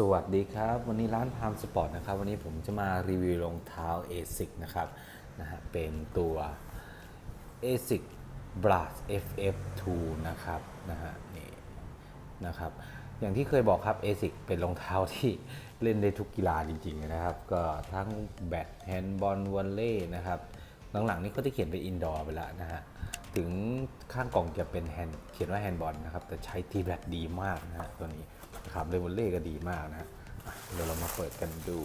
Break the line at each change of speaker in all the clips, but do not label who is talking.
สวัสดีครับ วันนี้ร้านพามสปอร์ตนะครับ วันนี้ผมจะมารีวิวรองเท้า ASIC นะครับนะฮะเป็นตัว ASIC Blast FF2 นะครับนะฮะนี่นะครับ อย่างที่เคยบอกครับ ASIC เป็นรองเท้าที่เล่นได้ทุกกีฬาจริงๆนะครับ ก็ทั้งแบดแฮนด์บอลวอลเล่นะครับ หลังๆนี้เขาจะเขียนเป็นอินดอร์ไปแล้วนะฮะ ถึงข้างกล่องจะเป็นแฮนด์เขียนว่าแฮนด์บอลนะครับ แต่ใช้ทีแบตดีมากนะฮะตัวนี้นะครับเลเวลเล่ก็ดีมากนะฮะเดี๋ยวเรามาเปิดกันดู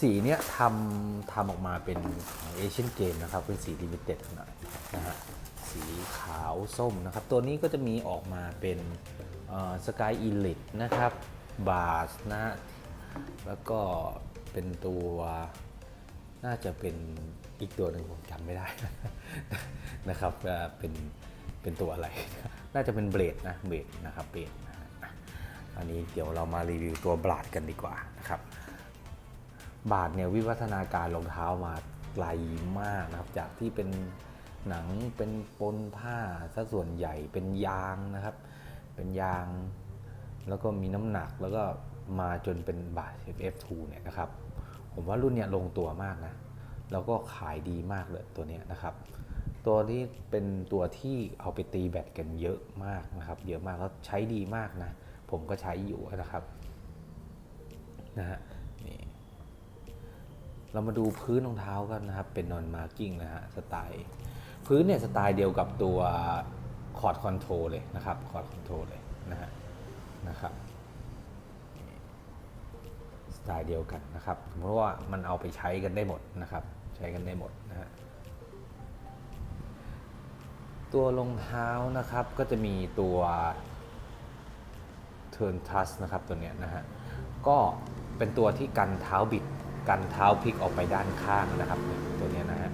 สีเนี้ยทำทำออกมาเป็นของเอเชียนเกมนะครับ เป็นสีลิมิเต็ดหน่อยนะฮะสีขาวส้มนะครับ ตัวนี้ก็จะมีออกมาเป็นสกายอีลิทนะครับบาสนะแล้วก็เป็นตัวน่าจะเป็น อีกตัวหนึ่งผมจำไม่ได้นะครับเป็นเป็นตัวอะไร น่าจะเป็นเบลดนะเบลดนะครับเบลดอันนี้เดี๋ยวเรามารีวิวตัวบาดกันดีกว่านะครับ บาทเนี่ยวิวัฒนาการรองเท้ามาไกลมากนะครับ จากที่เป็นหนังเป็นปนผ้าซะส่วนใหญ่เป็นยางนะครับ เป็นยาง แล้วก็มีน้ำหนักแล้วก็มาจนเป็นบาท FF2 เนี่ยนะครับ ผมว่ารุ่นเนี้ยลงตัวมากนะ แล้วก็ขายดีมากเลยตัวนี้นะครับ ตัวนี้เป็นตัวที่เอาไปตีแบตกันเยอะมากนะครับ เยอะมากแล้วใช้ดีมากนะ ผมก็ใช้อยู่นะครับนะฮะนี่เรามาดูพื้นรองเท้ากันนะครับ เป็นนอนมาร์กิ้งนะฮะสไตล์พื้นเนี่ยสไตล์เดียวกับตัวคอร์ดคอนโทรเลยนะครับคอร์ดคอนโทรเลยนะฮะนะครับสไตล์เดียวกันนะครับเพราะว่ามันเอาไปใช้กันได้หมดนะครับ ช้กันได้หมดนะฮะตัวรองเท้านะครับก็จะมีตัว Turn Touch นะครับตัวเนี้ยนะฮะก็เป็นตัวที่กันเท้าบิดกันเท้าพลิกออกไปด้านข้างนะครับตัวเนี้ยนะฮะ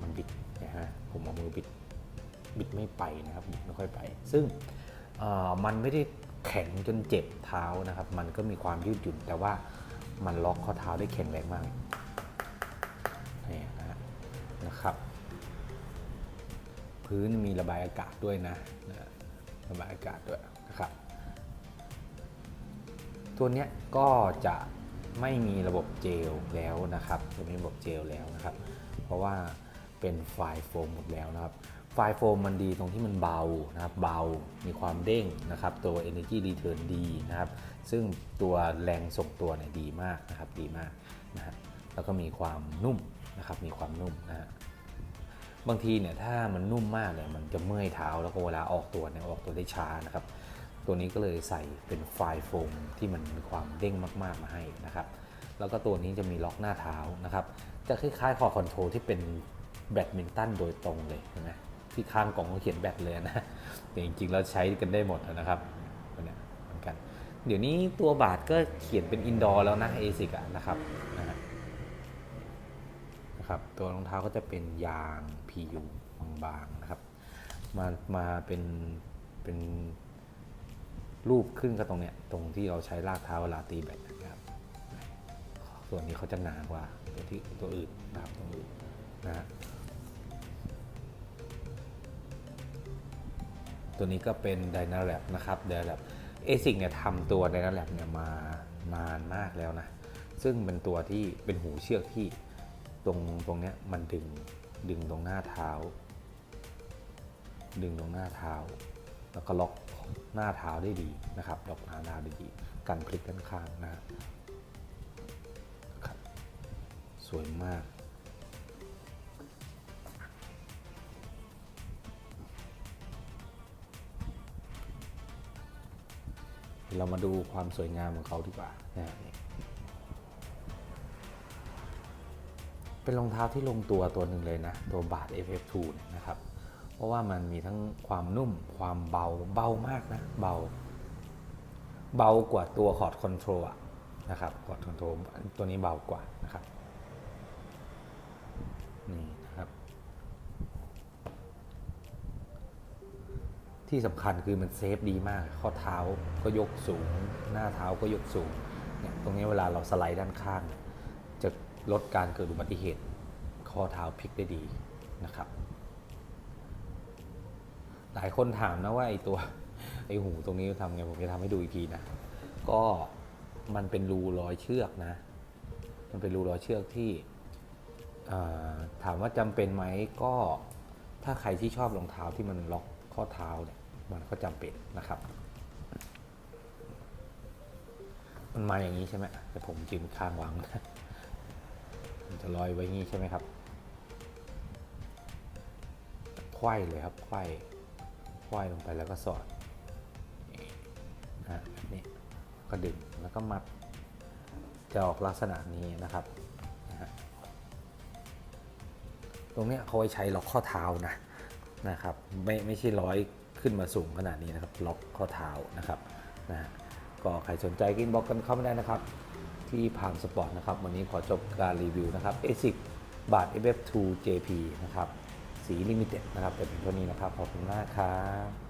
มันบิดนะฮะผมเอามือบิดบิดไม่ไปนะครับบิดไม่ค่อยไป ซึ่งมันไม่ได้แข็งจนเจ็บเท้านะครับ มันก็มีความยืดหยุ่นแต่ว่ามันล็อกข้อเท้าได้แข็งแรงมาก นะครับ พื้นมีระบายอากาศด้วยนะนะระบายอากาศด้วยนะครับ ตัวนี้ก็จะไม่มีระบบเจลแล้วนะครับจะไม่มีระบบเจลแล้วนะครับ เพราะว่าเป็นไฟล์โฟมหมดแล้วนะครับไฟล์โฟมมันดีตรงที่มันเบานะครับเบา มีความเด้งนะครับ ตัว Energy Return ดีนะครับ ซึ่งตัวแรงส่งตัวเนี่ยดีมากนะครับ ดีมากนะฮะแล้วก็มีความนุ่ม นะครับมีความนุ่มนะฮะบางทีเนี่ยถ้ามันนุ่มมากเนี่ยมันจะเมื่อยเท้าแล้วก็เวลาออกตัวเนี่ยออกตัวได้ช้านะครับ ตัวนี้ก็เลยใส่เป็นไฟล์โฟมที่มันมีความเด้งมากๆมาให้นะครับ แล้วก็ตัวนี้จะมีล็อกหน้าเท้านะครับจะคล้ายๆคอคอนโทรลที่เป็นแบดมินตันโดยตรงเลยนไหมที่ข้างกล่องเขาเขียนแบดเลยนะแต่จริงๆแล้วใช้กันได้หมดนะครับเนี้ยเหมือนกัน เดี๋ยวนี้ตัวบาทก็เขียนเป็นอินดอร์แล้วนะเอซิกะนะครับ นะครับ ตัวรองเท้าก็จะเป็นยาง PU บางๆนะครับ มามาเป็นเป็นรูปขึ้นก็ตรงเนี้ยตรงที่เราใช้ลากเท้าเวลาตีแบตนะครับ ส่วนนี้เขาจะหนากว่าตัวที่ตัวอื่นนะครับตัวอื่นนะฮะตัวนี้ก็เป็น d y n a l a b นะครับ d y n a l a b ASIC เนี่ยทำตัว d y n a l a b เนี่ยมานานมากแล้วนะ ซึ่งเป็นตัวที่เป็นหูเชือกที่ ตรงตรงเนี้ยมันดึงดึงตรงหน้าเท้า ดึงตรงหน้าเท้า แล้วก็ล็อกหน้าเท้าได้ดีนะครับล็อกหน้าเท้าได้ดีกันพลิกด้านข้างนะฮะครับสวยมาก เรามาดูความสวยงามของเขาดีกว่านะ เป็นรองเท้าที่ลงตัวตัวหนึ่งเลยนะ ตัวบาท FF2 เนี่ยนะครับ เพราะว่ามันมีทั้งความนุ่มความเบาเบามากนะ เบา เบากว่าตัวคอร์ดคอนโทรลนะครับคอร์ดคอนโทรลตัวนี้เบากว่านะครับนี่นะครับ ที่สำคัญคือมันเซฟดีมาก ข้อเท้าก็ยกสูง หน้าเท้าก็ยกสูงเนี่ยตรงนี้เวลาเราสไลด์ด้านข้างเนี่ย ลดการเกิดอุบัติเหตุ ข้อเท้าพลิกได้ดีนะครับ หลายคนถามนะว่าไอตัวไอหูตรงนี้ทำไงผมจะทำให้ดูอีกทีนะ ก็มันเป็นรูรอยเชือกนะ มันเป็นรูรอยเชือกที่ถามว่าจำเป็นไหมก็ถ้าใครที่ชอบรองเท้าที่มันล็อกข้อเท้าเนี่ยมันก็จำเป็นนะครับ มันมาอย่างนี้ใช่ไหมแต่ผมยืนข้างวางนะ จะลอยไว้อย่างนี้ใช่ไหมครับไขว้เลยครับไขว้ไขว้ลงไปแล้วก็สอดนี่นะนี้ก็ดึงแล้วก็มัดจะออกลักษณะนี้นะครับนะตรงนี้เขาไว้ใช้ล็อกข้อเท้านะนะครับไม่ไม่ใช่ร้อยขึ้นมาสูงขนาดนี้นะครับล็อกข้อเท้านะครับนะฮะก็ใครสนใจกินบล็อกกันเข้ามาได้นะครับ ที่พามสปอร์ตนะครับ วันนี้ขอจบการรีวิวนะครับ ASIC บาท FF2 JP นะครับ สีลิมิเต็ดนะครับ แต่เพียงเท่านี้นะครับ ขอบคุณมากครับ